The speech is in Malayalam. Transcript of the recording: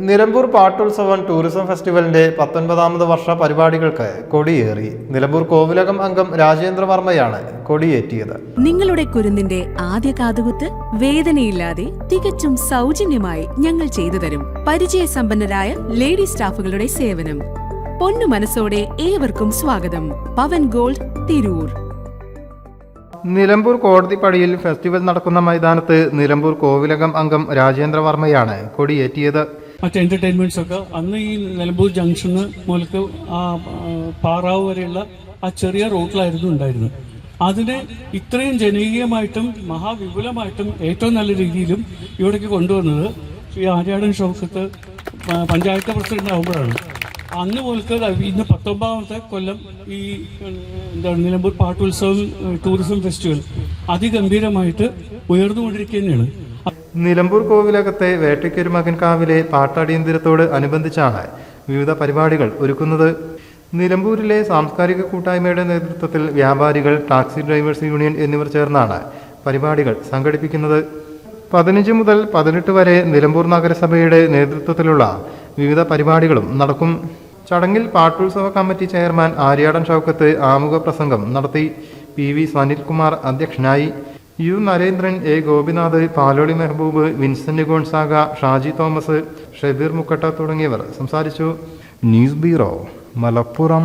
നിലമ്പൂർ പാട്ടുത്സവം ടൂറിസം ഫെസ്റ്റിവലിന്റെ പത്തൊൻപതാമത് വർഷ പരിപാടികൾക്ക് കൊടിയേറി. നിലമ്പൂർ കോവിലകം അംഗം രാജേന്ദ്ര വർമ്മയാണ് കൊടിയേറ്റിയത്. നിങ്ങളുടെ കുരുന്നിന്റെ ആദ്യ കാതുകുത്ത് വേദനയില്ലാതെ തികച്ചും സൗജന്യമായി ഞങ്ങൾ ചെയ്തു തരും പരിചയസമ്പന്നരായ ലേഡി സ്റ്റാഫുകളുടെ സേവനം. പൊന്നു മനസ്സോടെ ഏവർക്കും സ്വാഗതം. പവൻ ഗോൾഡ് തിരൂർ. നിലമ്പൂർ കോടതിപ്പടിയിൽ ഫെസ്റ്റിവൽ നടക്കുന്ന മൈതാനത്ത് നിലമ്പൂർ കോവിലകം അംഗം രാജേന്ദ്ര വർമ്മയാണ് കൊടിയേറ്റിയത്. മറ്റ് എന്റർടൈൻമെന്റ്സ് ഒക്കെ. അന്ന് ഈ നിലമ്പൂർ ജംഗ്ഷന് മുതൽക്ക് ആ പാറാവ് വരെയുള്ള ആ ചെറിയ റൂട്ടിലായിരുന്നു ഉണ്ടായിരുന്നത്. അതിനെ ഇത്രയും ജനകീയമായിട്ടും മഹാവിപുലമായിട്ടും ഏറ്റവും നല്ല രീതിയിലും ഇവിടേക്ക് കൊണ്ടുവന്നത് ഈ ആര്യാടൻ ഷൗക്കത്ത് പഞ്ചായത്ത് പ്രസിഡന്റ് ആകുമ്പോഴാണ് അന്ന് മുതൽക്ക് ഇന്ന് പത്തൊമ്പതാമത്തെ കൊല്ലം ഈ എന്താണ് നിലമ്പൂർ പാട്ടുത്സവം ടൂറിസം ഫെസ്റ്റിവൽ അതിഗംഭീരമായിട്ട് ഉയർന്നുകൊണ്ടിരിക്കുകയാണ് നിലമ്പൂർ കോവിലകത്തെ വേട്ടയ്ക്കൊരുമകൻ കാവിലെ പാട്ടടിയന്തിരത്തോട് അനുബന്ധിച്ചാണ് വിവിധ പരിപാടികൾ ഒരുക്കുന്നത്. നിലമ്പൂരിലെ സാംസ്കാരിക കൂട്ടായ്മയുടെ നേതൃത്വത്തിൽ വ്യാപാരികൾ ടാക്സി ഡ്രൈവേഴ്സ് യൂണിയൻ എന്നിവർ ചേർന്നാണ് പരിപാടികൾ സംഘടിപ്പിക്കുന്നത്. പതിനഞ്ച് മുതൽ പതിനെട്ട് വരെ നിലമ്പൂർ നഗരസഭയുടെ നേതൃത്വത്തിലുള്ള വിവിധ പരിപാടികളും നടക്കും. ചടങ്ങിൽ പാട്ടുത്സവ കമ്മിറ്റി ചെയർമാൻ ആര്യാടൻ ഷൗക്കത്ത് ആമുഖ പ്രസംഗം നടത്തി പി വി സനിൽകുമാർ അധ്യക്ഷനായി. U Narendran A Gopinath Paloli Mehaboob Vincent Gonzaga Shaji Thomas Shabeer Mukkatta തുടങ്ങിയവർ. സംസാരിച്ചു. News bureau Malappuram.